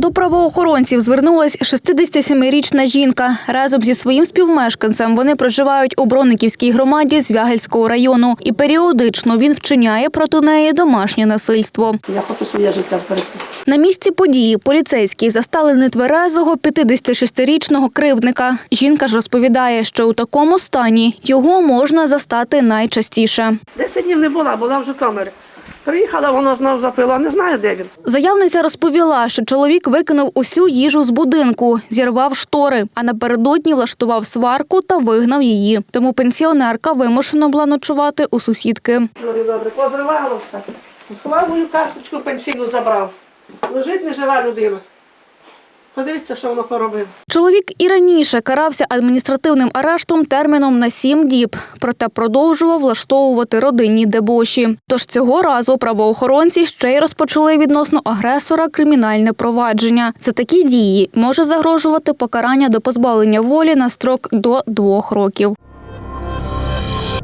До правоохоронців звернулась 67-річна жінка. Разом зі своїм співмешканцем вони проживають у Брониківській громаді Звягельського району. І періодично він вчиняє проти неї домашнє насильство. Я хочу своє життя зберегти. На місці події поліцейські застали нетверезого 56-річного кривдника. Жінка ж розповідає, що у такому стані його можна застати найчастіше. Десять днів не була, була в Житомирі. Приїхала, вона знов запила, не знаю, де він. Заявниця розповіла, що чоловік викинув усю їжу з будинку, зірвав штори, а напередодні влаштував сварку та вигнав її. Тому пенсіонерка вимушена була ночувати у сусідки. Добре, добре, позривало все. Сховав мою карточку, пенсійну забрав. Лежить нежива людина. Подивіться, що воно поробив. Чоловік і раніше карався адміністративним арештом терміном на сім діб, проте продовжував влаштовувати родинні дебоші. Тож цього разу правоохоронці ще й розпочали відносно агресора кримінальне провадження. За такі дії може загрожувати покарання до позбавлення волі на строк до двох років.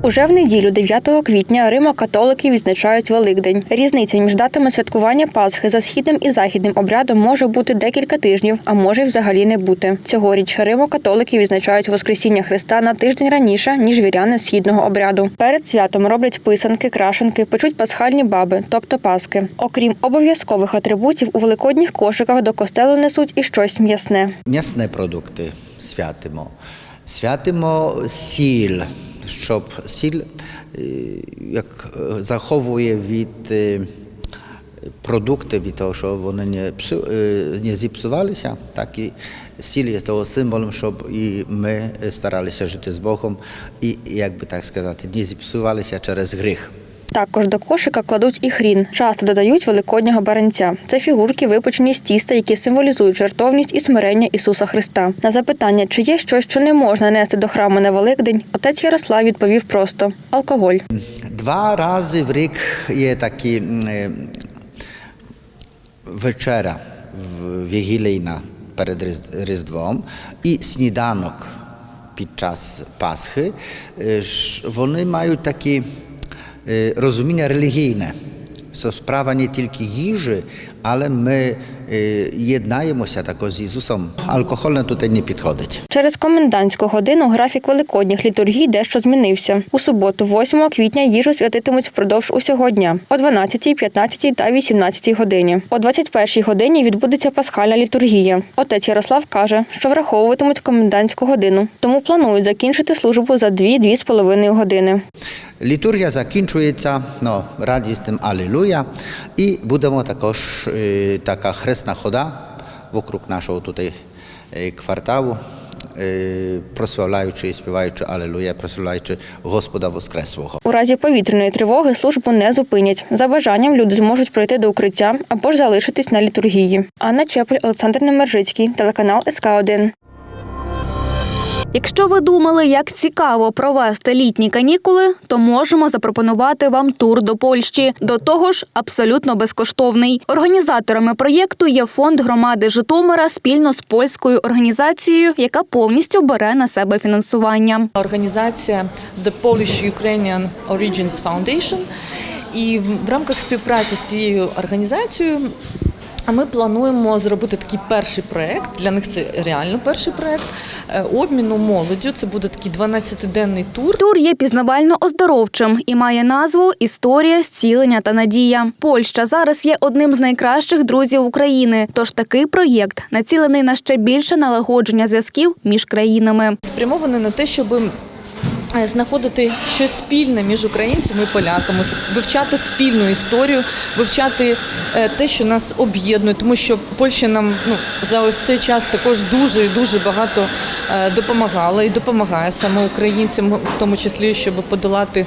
Уже в неділю, 9 квітня, Римо-католики відзначають Великдень. Різниця між датами святкування Пасхи за східним і західним обрядом може бути декілька тижнів, а може й взагалі не бути. Цьогоріч Римо-католики відзначають Воскресіння Христа на тиждень раніше, ніж віряни східного обряду. Перед святом роблять писанки, крашенки, печуть пасхальні баби, тобто паски. Окрім обов'язкових атрибутів, у великодніх кошиках до костелу несуть і щось м'ясне. М'ясні продукти святимо. Святимо сіль, щоб сіль е, як е, заховує від е, продукти, від того, що вони не, псу, е, не зіпсувалися, так і сіль є того символом, щоб і ми старалися жити з Богом і, як би так сказати, не зіпсувалися через гріх. Також до кошика кладуть і хрін. Часто додають великоднього баранця. Це фігурки, випечені з тіста, які символізують жертовність і смирення Ісуса Христа. На запитання, чи є щось, що не можна нести до храму на Великдень, отець Ярослав відповів просто алкоголь. Два рази в рік є такі е, вечеря вігілійна перед Різ- Різдвом і сніданок під час Пасхи. Е, Вони мають такі розуміння релігійне. Це справа не тільки їжі, але ми єднаємося також з Ісусом. Алкогольне тут не підходить. Через комендантську годину графік великодніх літургій дещо змінився. У суботу, 8 квітня, їжу святитимуть впродовж усього дня о 12, 15 та 18 годині. О 21 годині відбудеться пасхальна літургія. Отець Ярослав каже, що враховуватимуть комендантську годину, тому планують закінчити службу за 2-2 з половиною години. Літургія закінчується ну, радісним Алілуя. І будемо також така хресна хода вокруг нашого тут кварталу, прославляючи і співаючи алелуя, прославляючи Господа Воскреслого. У разі повітряної тривоги службу не зупинять. За бажанням люди зможуть пройти до укриття або ж залишитись на літургії. Анна Чепль, Олександр Немержицький, телеканал СК 1 Якщо ви думали, як цікаво провести літні канікули, то можемо запропонувати вам тур до Польщі. До того ж, абсолютно безкоштовний. Організаторами проєкту є фонд громади Житомира спільно з польською організацією, яка повністю бере на себе фінансування. Організація The Polish Ukrainian Origins Foundation. І в рамках співпраці з цією організацією ми плануємо зробити такий перший проект. Для них це реально перший проект е, обміну молоддю. Це буде такий 12-денний тур. Тур є пізнавально-оздоровчим і має назву Історія, зцілення та надія. Польща зараз є одним з найкращих друзів України. Тож такий проєкт націлений на ще більше налагодження зв'язків між країнами. спрямований на те, щоб е, знаходити щось спільне між українцями і поляками, вивчати спільну історію, вивчати е, те, що нас об'єднує, тому що Польща нам ну, за ось цей час також дуже і дуже багато е, допомагала і допомагає саме українцям, в тому числі, щоб подолати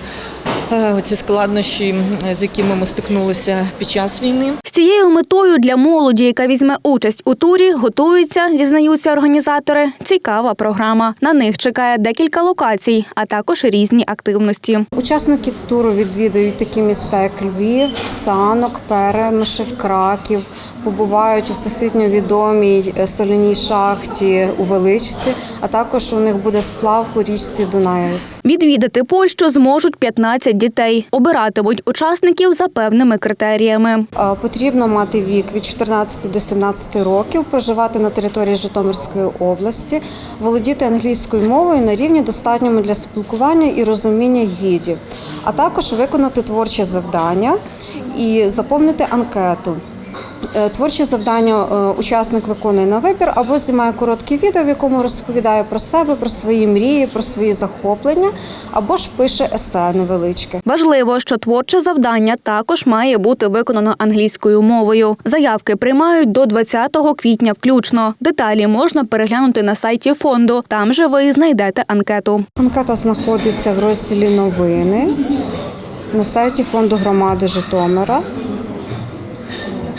е, ці складнощі, з якими ми стикнулися під час війни. З цією метою для молоді, яка візьме участь у турі, готується, зізнаються організатори, цікава програма. На них чекає декілька локацій, а також різні активності. Учасники туру відвідують такі міста, як Львів, Санок, Перемишль, Краків, побувають у всесвітньо відомій е, соляній шахті у Величці, а також у них буде сплав по річці Дунаєвець. Відвідати Польщу зможуть 15 дітей. Обиратимуть учасників за певними критеріями. Потрібно мати вік від 14 до 17 років, проживати на території Житомирської області, володіти англійською мовою на рівні достатньому для спілкування і розуміння гідів, а також виконати творче завдання і заповнити анкету. Е, Творчі завдання е, учасник виконує на вибір або знімає коротке відео, в якому розповідає про себе, про свої мрії, про свої захоплення, або ж пише есе невеличке. Важливо, що творче завдання також має бути виконано англійською мовою. Заявки приймають до 20 квітня включно. Деталі можна переглянути на сайті фонду. Там же ви знайдете анкету. Анкета знаходиться в розділі новини на сайті фонду громади Житомира.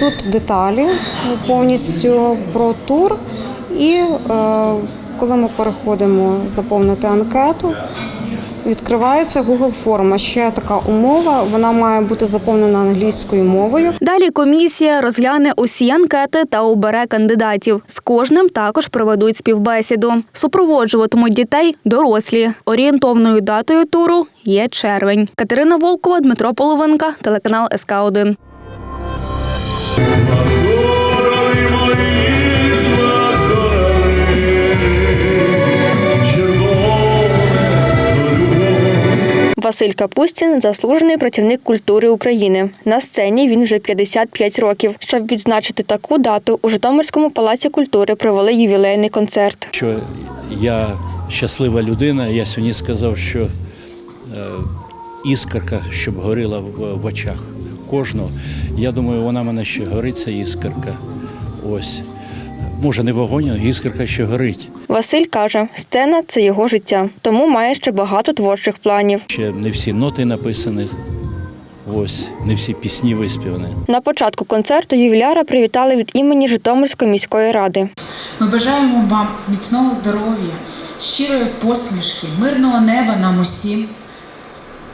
Тут деталі повністю про тур. І е, коли ми переходимо заповнити анкету, відкривається Google форма. Ще така умова, вона має бути заповнена англійською мовою. Далі комісія розгляне усі анкети та обере кандидатів. З кожним також проведуть співбесіду. Супроводжуватимуть дітей дорослі. Орієнтовною датою туру є червень. Катерина Волкова, Дмитро Половинка, телеканал СК 1 Василь Капустін заслужений працівник культури України. На сцені він вже 55 років. Щоб відзначити таку дату, у Житомирському палаці культури провели ювілейний концерт. що я щаслива людина. Я сьогодні сказав, що е, іскорка, щоб горіла в очах кожного. Я думаю, вона в мене ще горить, ця іскорка. Ось. Може, не вогонь, а іскорка ще горить. Василь каже, сцена це його життя, тому має ще багато творчих планів. Ще не всі ноти написані. Ось, не всі пісні виспівані. На початку концерту ювіляра привітали від імені Житомирської міської ради. Ми бажаємо вам міцного здоров'я, щирої посмішки, мирного неба нам усім.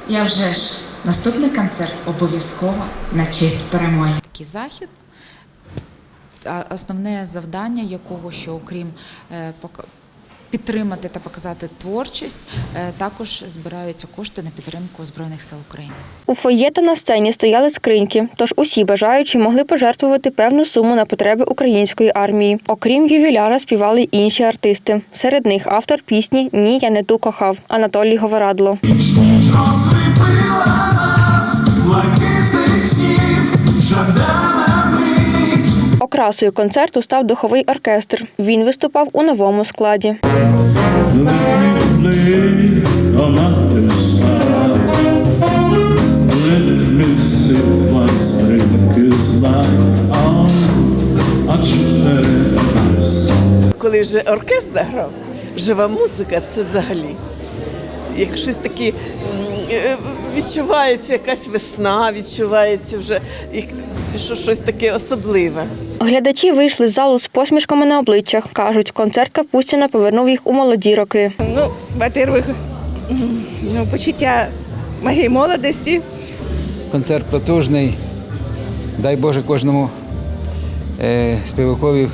Я вже ж наступний концерт обов'язково на честь перемоги. Такий захід. Основне завдання якого, що окрім е, підтримати та показати творчість, е, також збираються кошти на підтримку Збройних сил України. У фоє та на сцені стояли скриньки, тож усі бажаючі могли пожертвувати певну суму на потреби української армії. Окрім ювіляра, співали й інші артисти. Серед них автор пісні Ні, я не ту кохав Анатолій Говорадло. Окрасою концерту став духовий оркестр. Він виступав у новому складі. Коли вже оркестр заграв, жива музика це взагалі. Як щось таке відчувається якась весна, відчувається вже як- що щось таке особливе. Глядачі вийшли з залу з посмішками на обличчях. кажуть, концерт Капустіна повернув їх у молоді роки. Ну, во-первых, ну, почуття моєї молодості. Концерт потужний. Дай Боже кожному е, співакові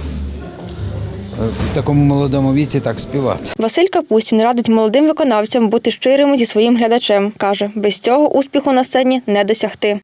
в такому молодому віці так співати. Василь Капустін радить молодим виконавцям бути щирими зі своїм глядачем. каже, без цього успіху на сцені не досягти.